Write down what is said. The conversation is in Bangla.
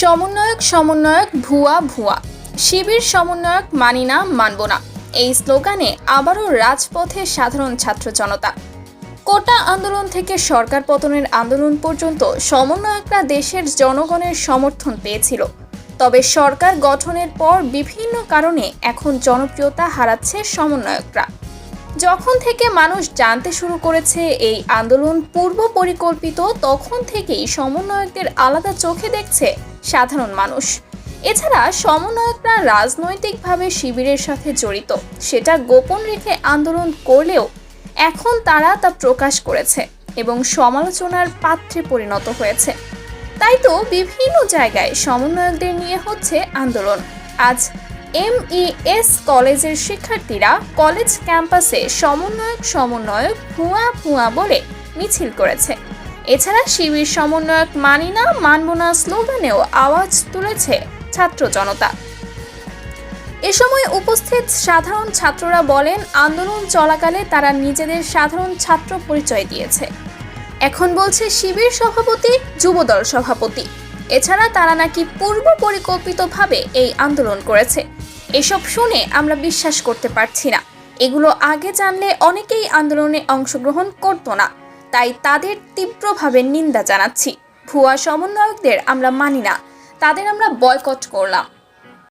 সমন্বয়ক সমন্বয়ক, ভুয়া ভুয়া। শিবির সমন্বয়ক মানি না, মানব না। এই স্লোগানে আবারও রাজপথে সাধারণ ছাত্র জনতা। কোটা আন্দোলন থেকে সরকার পতনের আন্দোলন পর্যন্ত সমন্বয়করা দেশের জনগণের সমর্থন পেয়েছিল। তবে সরকার গঠনের পর বিভিন্ন কারণে এখন জনপ্রিয়তা হারাচ্ছে সমন্বয়করা। যখন থেকে মানুষ জানতে শুরু করেছে এই আন্দোলন পূর্ব পরিকল্পিত তখন থেকেই সমন্বয়কদের আলাদা চোখে দেখছে সাধারণ মানুষ। এছাড়া সমন্বয়করা রাজনৈতিকভাবে শিবিরের সাথে জড়িত। সেটা গোপন রেখে আন্দোলন করলেও এখন তারা তা প্রকাশ করেছে এবং সমালোচনার পাত্রে পরিণত হয়েছে। তাই তো বিভিন্ন জায়গায় সমন্বয়কদের নিয়ে হচ্ছে আন্দোলন। আজ এম এমইএস কলেজের শিক্ষার্থীরা কলেজ ক্যাম্পাসে সমন্বয়ক সমন্বয়ক ভুয়া ভুয়া বলে মিছিল করেছে। এছাড়া শিবির সমন্বয়ক মানি না মানব না স্লোগানেও আওয়াজ তুলেছে ছাত্র জনতা। এ সময় উপস্থিত সাধারণ ছাত্ররা বলেন, আন্দোলন চলাকালে তারা নিজেদের সাধারণ ছাত্র পরিচয় দিয়েছে। এখন বলছে শিবির সভাপতি, যুবদল সভাপতি। এছাড়া তারা নাকি পূর্ব পরিকল্পিতভাবে এই আন্দোলন করেছে। এসব শুনে আমরা বিশ্বাস করতে পারছি না। এগুলো আগে জানলে অনেকেই আন্দোলনে অংশগ্রহণ করতো না। তাই তাদের তীব্রভাবে নিন্দা জানাচ্ছি। ভুয়া সমন্বয়কদের আমরা মানি না। তাদের আমরা বয়কট করলাম।